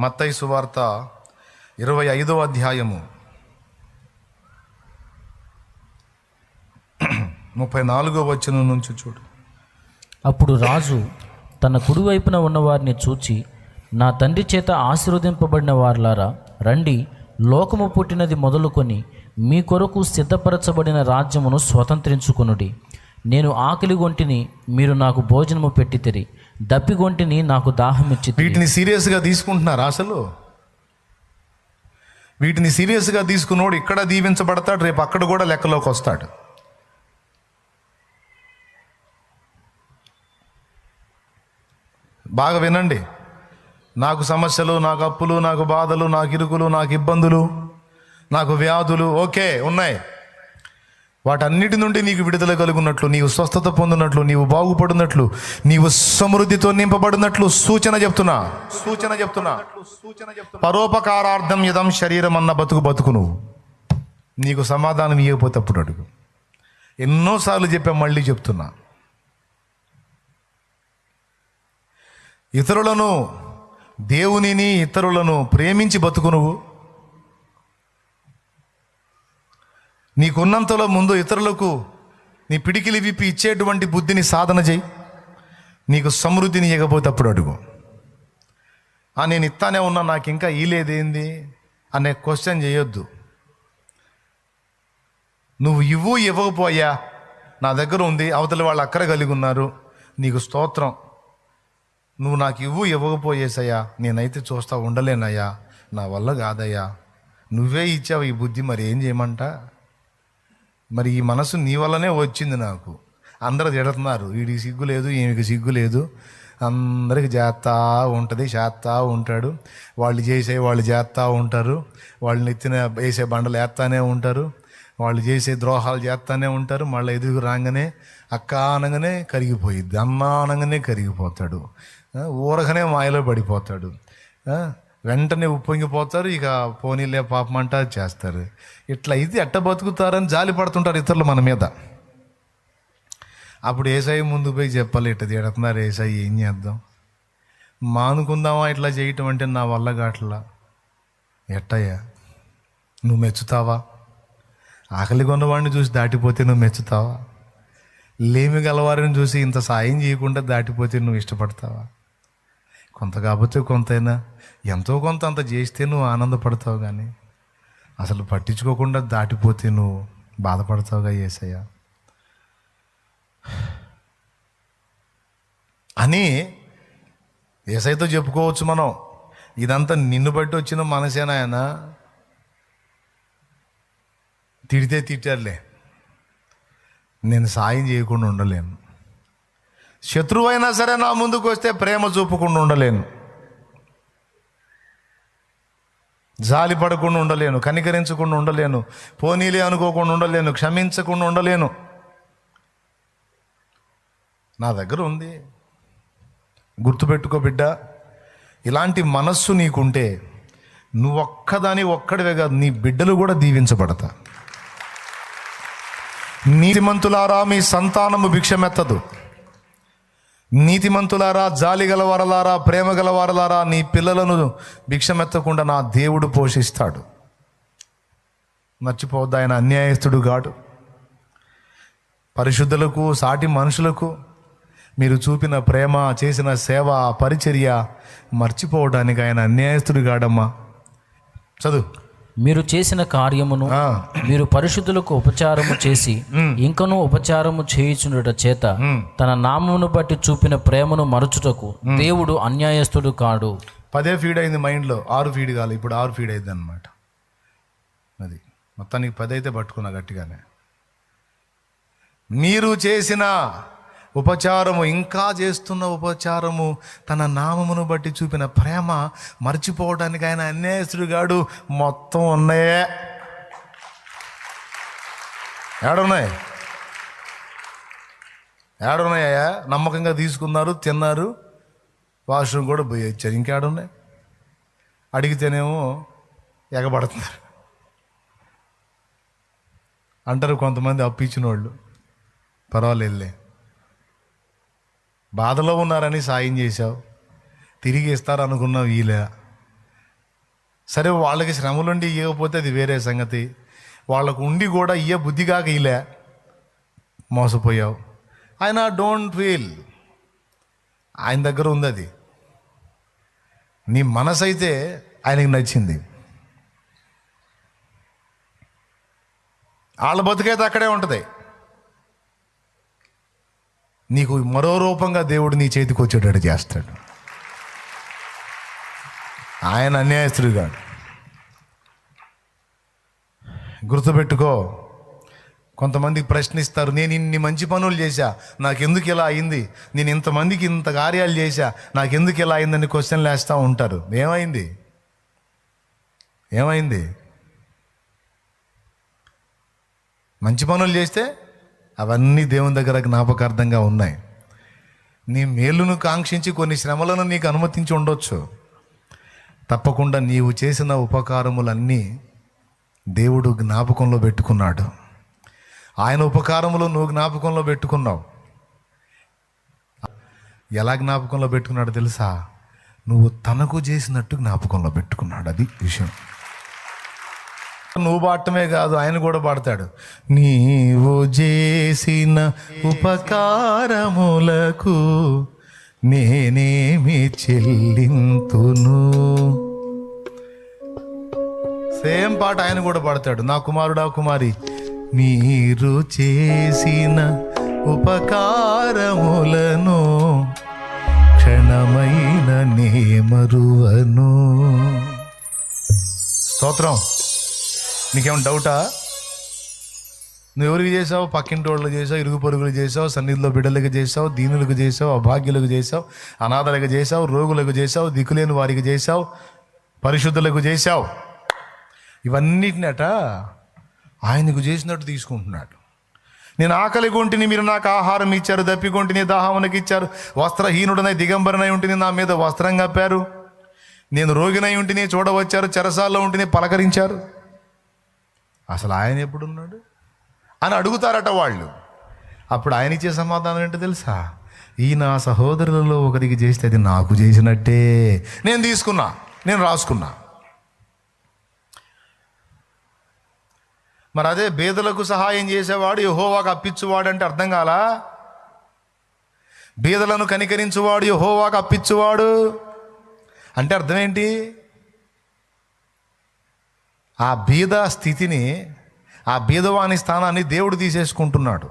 మత్తయి సువార్త ఇరవై ఐదో అధ్యాయము. ముప్పై నాలుగో వచనం నుంచి చూడు. అప్పుడు రాజు తన కుడివైపున ఉన్నవారిని చూచి నా తండ్రి చేత ఆశీర్వదింపబడిన వారులారా రండి లోకము పుట్టినది మొదలుకొని మీ కొరకు సిద్ధపరచబడిన రాజ్యమును స్వతంత్రించుకునుడి. నేను ఆకలి గొంటిని మీరు నాకు భోజనము పెట్టితిరి దప్పిగొంటిని నాకు దాహం ఇచ్చి వీటిని సీరియస్గా తీసుకుంటున్నారు అసలు? వీటిని సీరియస్గా తీసుకున్నోడు ఇక్కడ దీవించబడతాడు రేపు అక్కడ కూడా లెక్కలోకి వస్తాడు. బాగా వినండి. నాకు సమస్యలు నాకు అప్పులు నాకు బాధలు నాకు ఇరుకులు నాకు ఇబ్బందులు నాకు వ్యాధులు ఓకే ఉన్నాయి. వాటన్నిటి నుండి నీకు విడుదల కలుగున్నట్లు నీవు స్వస్థత పొందినట్లు నీవు బాగుపడినట్లు నీవు సమృద్ధితో నింపబడినట్లు సూచన చెప్తున్నా. సూచన చెప్తున్నా. సూచన చెప్తున్నా పరోపకారార్థం యదం శరీరం అన్న బతుకు బతుకు నువ్వు నీకు సమాధానం ఇవ్వకపోతే అప్పుడు అడుగు. ఎన్నోసార్లు చెప్పా మళ్ళీ చెప్తున్నా. ఇతరులను దేవునిని ఇతరులను ప్రేమించి బతుకు నువ్వు నీకున్నంతలో ముందు ఇతరులకు నీ పిడికిలి విప్పి ఇచ్చేటువంటి బుద్ధిని సాధన చేయి. నీకు సమృద్ధిని ఇవ్వకపోతే అప్పుడు అడుగు. ఆ నేను ఇస్తానే ఉన్నా నాకు ఇంకా ఈలేదేంది అనే క్వశ్చన్ చేయొద్దు. నువ్వు ఇవ్వు ఇవ్వకపోయా నా దగ్గర ఉంది అవతల వాళ్ళు అక్కర కలిగి ఉన్నారు. నీకు స్తోత్రం. నువ్వు నాకు ఇవ్వు ఇవ్వకపోయేసయ్యా నేనైతే చూస్తా ఉండలేనయ్యా. నా వల్ల కాదయ్యా. నువ్వే ఇచ్చావు ఈ బుద్ధి మరి ఏం చేయమంటా? మరి ఈ మనసు నీ వల్లనే వచ్చింది నాకు. అందరూ తిడుతున్నారు. వీడికి సిగ్గు లేదు ఈమెకి సిగ్గు లేదు. అందరికి చేస్తా ఉంటుంది చేస్తా ఉంటాడు. వాళ్ళు చేసే వాళ్ళు చేస్తా ఉంటారు. వాళ్ళు నెత్తిన వేసే బండలు వేస్తానే ఉంటారు. వాళ్ళు చేసే ద్రోహాలు చేస్తానే ఉంటారు. మళ్ళీ ఎదుగు రాగానే అక్క అనగానే కరిగిపోయిద్ది అమ్మ అనగానే కరిగిపోతాడు. ఆ, ఊరకనే మాయలో పడిపోతాడు. వెంటనే ఉప్పొంగిపోతారు ఇక పోనీలే పాపం అంట చేస్తారు. ఇట్లా ఇది ఎట్ట బతుకుతారని జాలి పడుతుంటారు ఇతరులు మన మీద. అప్పుడు ఏసఐ ముందు పోయి చెప్పాలి ఇట్ట తిడుతున్నారు ఏసఐ ఏం చేద్దాం? మానుకుందామా ఇట్లా చేయటం అంటే నా వల్ల గాట్లా ఎట్టయ్యా? నువ్వు మెచ్చుతావా? ఆకలి కొన్నవాడిని చూసి దాటిపోతే నువ్వు మెచ్చుతావా? లేమి గలవారిని చూసి ఇంత సాయం చేయకుండా దాటిపోతే నువ్వు ఇష్టపడతావా? కొంత కాకపోతే కొంతైనా. ఎంతో కొంత అంత చేస్తే నువ్వు ఆనందపడతావు కానీ అసలు పట్టించుకోకుండా దాటిపోతే నువ్వు బాధపడతావుగా ఏసయ్య? అని ఏసైతో చెప్పుకోవచ్చు మనం. ఇదంతా నిన్ను బట్టి వచ్చిన మనసేనాయన తిడితే తిట్టారులే. నేను సాయం చేయకుండా ఉండలేను. శత్రువైనా సరే నా ముందుకు వస్తే ప్రేమ చూపకుండా ఉండలేను. జాలి పడకుండా ఉండలేను కనికరించకుండా ఉండలేను పోనీలే అనుకోకుండా ఉండలేను క్షమించకుండా ఉండలేను. నా దగ్గర ఉంది. గుర్తుపెట్టుకో బిడ్డ ఇలాంటి మనస్సు నీకుంటే నువ్వొక్కదాని ఒక్కడివే కాదు నీ బిడ్డలు కూడా దీవించబడతా. నీతిమంతులారా మీ సంతానము భిక్షమెత్తదు. నీతిమంతులారా జాలి గలవారలారా ప్రేమ గలవారలారా నీ పిల్లలను భిక్షమెత్తకుండా నా దేవుడు పోషిస్తాడు. మర్చిపోవద్దు ఆయన అన్యాయస్తుడు గాడు. పరిశుద్ధులకు సాటి మనుషులకు మీరు చూపిన ప్రేమ చేసిన సేవ పరిచర్య మర్చిపోవడానికి ఆయన అన్యాయస్తుడు గాడమ్మా. చదువు. మీరు చేసిన కార్యమును మీరు పరిశుద్ధులకు ఉపచారము చేసి ఇంకనూ ఉపచారము చేయుచుండుట చేత తన నామమును బట్టి చూపిన ప్రేమను మరచుటకు దేవుడు అన్యాయస్తుడు కాడు. పదే ఫీడ్ అయింది మైండ్లో. ఆరు ఫీడ్ కాదు ఇప్పుడు ఆరు ఫీడ్ అయింది అనమాట అది. మొత్తానికి పది అయితే పట్టుకున్నా గట్టిగానే. మీరు చేసిన ఉపచారము ఇంకా చేస్తున్న ఉపచారము తన నామమును బట్టి చూపిన ప్రేమ మర్చిపోవడానికి ఆయన అన్యాయస్తుడుగాడు మొత్తం ఉన్నాయే. ఏడున్నాయి? ఏడున్నాయా నమ్మకంగా తీసుకున్నారు తిన్నారు. వాష్రూమ్ కూడా పోయి వచ్చారు. ఇంకేడున్నాయి? అడిగితేనేమో ఎగబడుతున్నారు. అంటారు కొంతమంది అప్పించిన వాళ్ళు పర్వాలేదులే. బాధలో ఉన్నారని సాయం చేశావు. తిరిగి ఇస్తారనుకున్నావు వీలే సరే వాళ్ళకి శ్రమలుండి ఇవ్వకపోతే అది వేరే సంగతి. వాళ్ళకు ఉండి కూడా ఇయ్య బుద్ధి కాక ఇలే మోసపోయావు. ఆయన డోంట్ ఫీల్. ఆయన దగ్గర ఉంది అది. నీ మనసు అయితే ఆయనకి నచ్చింది. వాళ్ళ బతుకైతే అక్కడే ఉంటుంది. నీకు మరో రూపంగా దేవుడు నీ చేతికి వచ్చేటట్టు చేస్తాడు. ఆయన అన్యాయస్తుడు కాదు. గుర్తుపెట్టుకో కొంతమంది ప్రశ్నిస్తారు నేను ఇన్ని మంచి పనులు చేశా నాకెందుకు ఇలా అయింది? నేను ఇంతమందికి ఇంత కార్యాలు చేశా నాకెందుకు ఇలా అయిందని క్వశ్చన్లు వేస్తూ ఉంటారు. ఏమైంది? ఏమైంది? మంచి పనులు చేస్తే అవన్నీ దేవుని దగ్గర జ్ఞాపకార్థంగా ఉన్నాయి. నీ మేలును కాంక్షించి కొన్ని శ్రమలను నీకు అనుమతించి ఉండొచ్చు. తప్పకుండా నీవు చేసిన ఉపకారములన్నీ దేవుడు జ్ఞాపకంలో పెట్టుకున్నాడు. ఆయన ఉపకారములు నువ్వు జ్ఞాపకంలో పెట్టుకున్నావు. ఎలా జ్ఞాపకంలో పెట్టుకున్నాడు తెలుసా? నువ్వు తనకు చేసినట్టు జ్ఞాపకంలో పెట్టుకున్నాడు. అది విషయం. నువ్వు పాడటమే కాదు ఆయన కూడా పాడతాడు. నీవు చేసిన ఉపకారములకు నేనేమి చెల్లింతును. సేమ్ పాట ఆయన కూడా పాడతాడు. నా కుమారుడా కుమారి మీరు చేసిన ఉపకారములను క్షణమైన నేమరువను స్తోత్రం. నీకేమైనా డౌటా? నువ్వు ఎవరికి చేసావు? పక్కింటి వాళ్ళకి చేసావు? ఇరుగు పొరుగులు చేసావు? సన్నిధిలో బిడ్డలకు చేసావు? దీనులకు చేసావు? అభాగ్యులకు చేసావు? అనాథలకు చేసావు? రోగులకు చేసావు? దిక్కులేని వారికి చేసావు? పరిశుద్ధులకు చేసావు? ఇవన్నిటినట ఆయనకు చేసినట్టు తీసుకుంటున్నాడు. నేను ఆకలి కొంటిని మీరు నాకు ఆహారం ఇచ్చారు దప్పికొంటిని దాహమునకి ఇచ్చారు వస్త్రహీనుడనై దిగంబరనై ఉంటిని నా మీద వస్త్రం కప్పారు నేను రోగినై ఉంటిని చూడవచ్చారు చెరసాల్లో ఉంటిని పలకరించారు. అసలు ఆయన ఎప్పుడున్నాడు? అని అడుగుతారట వాళ్ళు. అప్పుడు ఆయన ఇచ్చే సమాధానం ఏంటో తెలుసా? ఈ నా సహోదరులలో ఒకరికి చేస్తే అది నాకు చేసినట్టే. నేను తీసుకున్నా నేను రాసుకున్నా. మరి అదే బీదలకు సహాయం చేసేవాడు యహోవాకు అప్పించువాడు అంటే అర్థం కాలా? బీదలను కనికరించువాడు యహోవాకు అప్పించువాడు అంటే అర్థం ఏంటి? ఆ బీద స్థితిని ఆ బీదవాని స్థానాన్ని దేవుడు తీసేసుకుంటున్నాడు.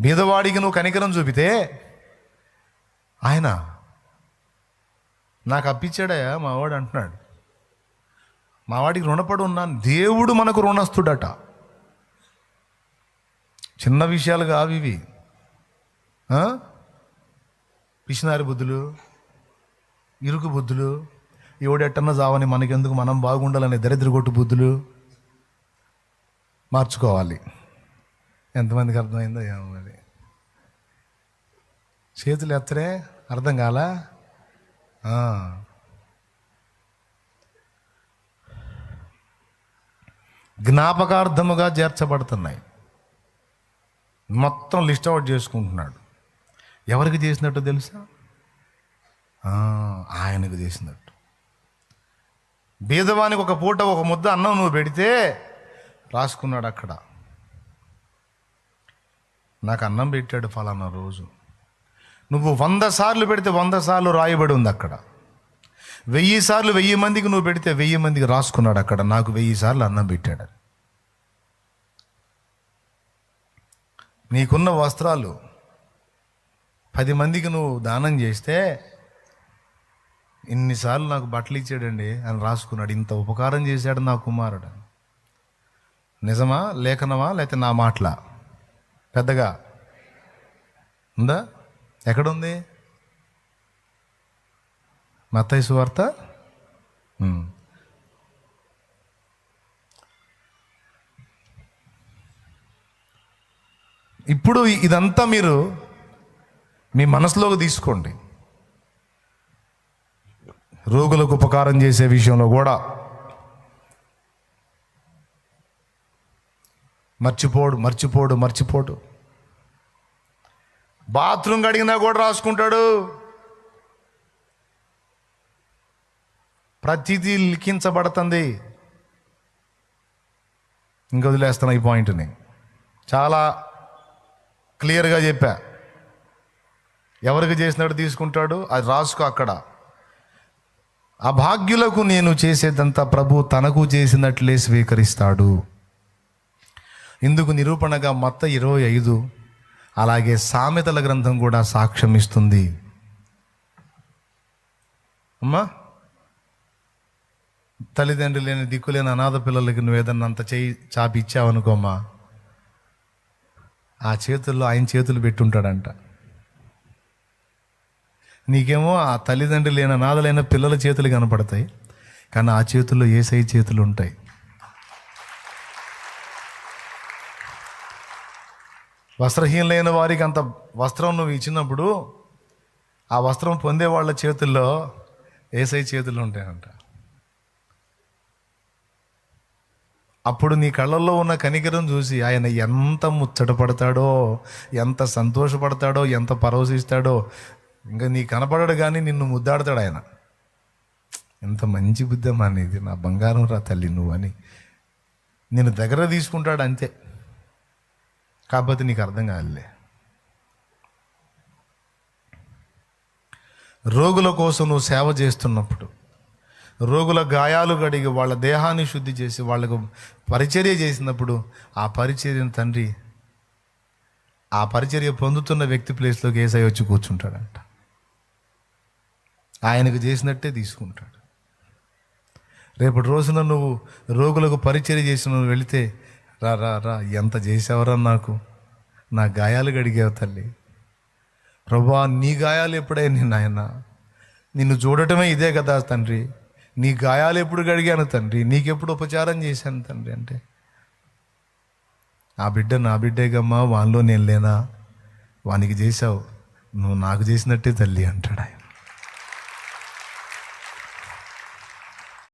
బీదవాడికి నువ్వు కనికరం చూపితే ఆయన నాకు అప్పించాడయా మావాడు అంటున్నాడు. మావాడికి రుణపడి ఉన్నాను దేవుడు మనకు రుణస్తుడట చిన్న విషయాలు కావి ఇవి. పిసినారి బుద్ధులు ఇరుకు బుద్ధులు ఎవడెట్టన్నా చావని మనకెందుకు? మనం బాగుండాలనే దరిద్ర కొట్టు బుద్ధులు మార్చుకోవాలి. ఎంతమందికి అర్థమైందో ఏమో మరి. చేతులు ఎత్తరే అర్థం కాలా? జ్ఞాపకార్థముగా చేర్చబడుతున్నాయి. మొత్తం లిస్ట్ అవుట్ చేసుకుంటున్నాడు. ఎవరికి చేసినట్టు తెలుసా? ఆయనకు చేసినట్టు. బీదవానికి ఒక పూట ఒక ముద్ద అన్నం నువ్వు పెడితే రాసుకున్నాడు అక్కడ. నాకు అన్నం పెట్టాడు ఫలానా రోజు. నువ్వు వంద సార్లు పెడితే వంద సార్లు రాయబడి ఉంది అక్కడ. వెయ్యి సార్లు వెయ్యి మందికి నువ్వు పెడితే వెయ్యి మందికి రాసుకున్నాడు అక్కడ. నాకు వెయ్యి సార్లు అన్నం పెట్టాడు. నీకున్న వస్త్రాలు పది మందికి నువ్వు దానం చేస్తే ఇన్నిసార్లు నాకు బట్టలు ఇచ్చాడండి అని రాసుకున్నాడు. ఇంత ఉపకారం చేశాడు నా కుమారుడు. నిజమా లేఖనమా లేకపోతే నా మాటలా? పెద్దగా? ఉందా? ఎక్కడుంది? మత్తయి సువార్త? ఇప్పుడు ఇదంతా మీరు మీ మనసులోకి తీసుకోండి. రోగులకు ఉపకారం చేసే విషయంలో కూడా మర్చిపోడు మర్చిపోడు మర్చిపోడు. బాత్రూమ్ కడిగినా కూడా రాసుకుంటాడు. ప్రతిదీ లిఖించబడుతుంది. ఇంకా వదిలేస్తాను ఈ పాయింట్ని. చాలా క్లియర్గా చెప్పా. ఎవరికి చేసినట్టు తీసుకుంటాడు అది రాసుకో అక్కడ. అభాగ్యులకు నేను చేసేదంతా ప్రభు తనకు చేసినట్లే స్వీకరిస్తాడు. ఇందుకు నిరూపణగా మొత్త ఇరవై ఐదు అలాగే సామెతల గ్రంథం కూడా సాక్ష్యం ఇస్తుంది అమ్మా తల్లిదండ్రులు లేని దిక్కులేని అనాథ పిల్లలకి నువ్వు ఏదన్నా అంత చేయి చాపి ఇచ్చావనుకోమ్మా. ఆ చేతుల్లో ఆయన చేతులు పెట్టుంటాడంట. నీకేమో ఆ తల్లిదండ్రులు లేని అనాథలైన పిల్లల చేతులు కనపడతాయి కానీ ఆ చేతుల్లో ఏసై చేతులు ఉంటాయి. వస్త్రహీనులైన వారికి అంత వస్త్రం నువ్వు ఇచ్చినప్పుడు ఆ వస్త్రం పొందే వాళ్ళ చేతుల్లో ఏసై చేతులు ఉంటాయంట. అప్పుడు నీ కళ్ళల్లో ఉన్న కనికరం చూసి ఆయన ఎంత ముచ్చటపడతాడో ఎంత సంతోషపడతాడో ఎంత పరవశిస్తాడో ఇంకా నీ కనపడడు కానీ నిన్ను ముద్దాడతాడు ఆయన. ఎంత మంచి బుద్ధం అనేది నీది నా బంగారం రా తల్లి నువ్వు అని. నేను దగ్గర తీసుకుంటాడు అంతే. కాకపోతే నీకు అర్థం కాదులే. రోగుల కోసం నువ్వు సేవ చేస్తున్నప్పుడు రోగుల గాయాలు కడిగి వాళ్ళ దేహాన్ని శుద్ధి చేసి వాళ్ళకు పరిచర్య చేసినప్పుడు ఆ పరిచర్యను తండ్రి ఆ పరిచర్య పొందుతున్న వ్యక్తి ప్లేస్లోకి ఏసై వచ్చి కూర్చుంటాడంట. ఆయనకు చేసినట్టే తీసుకుంటాడు. రేపటి రోజున నువ్వు రోగులకు పరిచయం చేసి నువ్వు వెళితే రా రా రా ఎంత చేసావరా నాకు? నా గాయాలు గడిగావు తల్లి. ప్రభా నీ గాయాలు ఎప్పుడైనా నాయన? నిన్ను చూడటమే ఇదే కదా తండ్రి. నీ గాయాలు ఎప్పుడు గడిగాను తండ్రి? నీకెప్పుడు ఉపచారం చేశాను తండ్రి అంటే. ఆ బిడ్డ నా బిడ్డేగమ్మా వానిలో నేను లేనా? వానికి చేశావు. నువ్వు నాకు చేసినట్టే తల్లి అంటాడు ఆయన.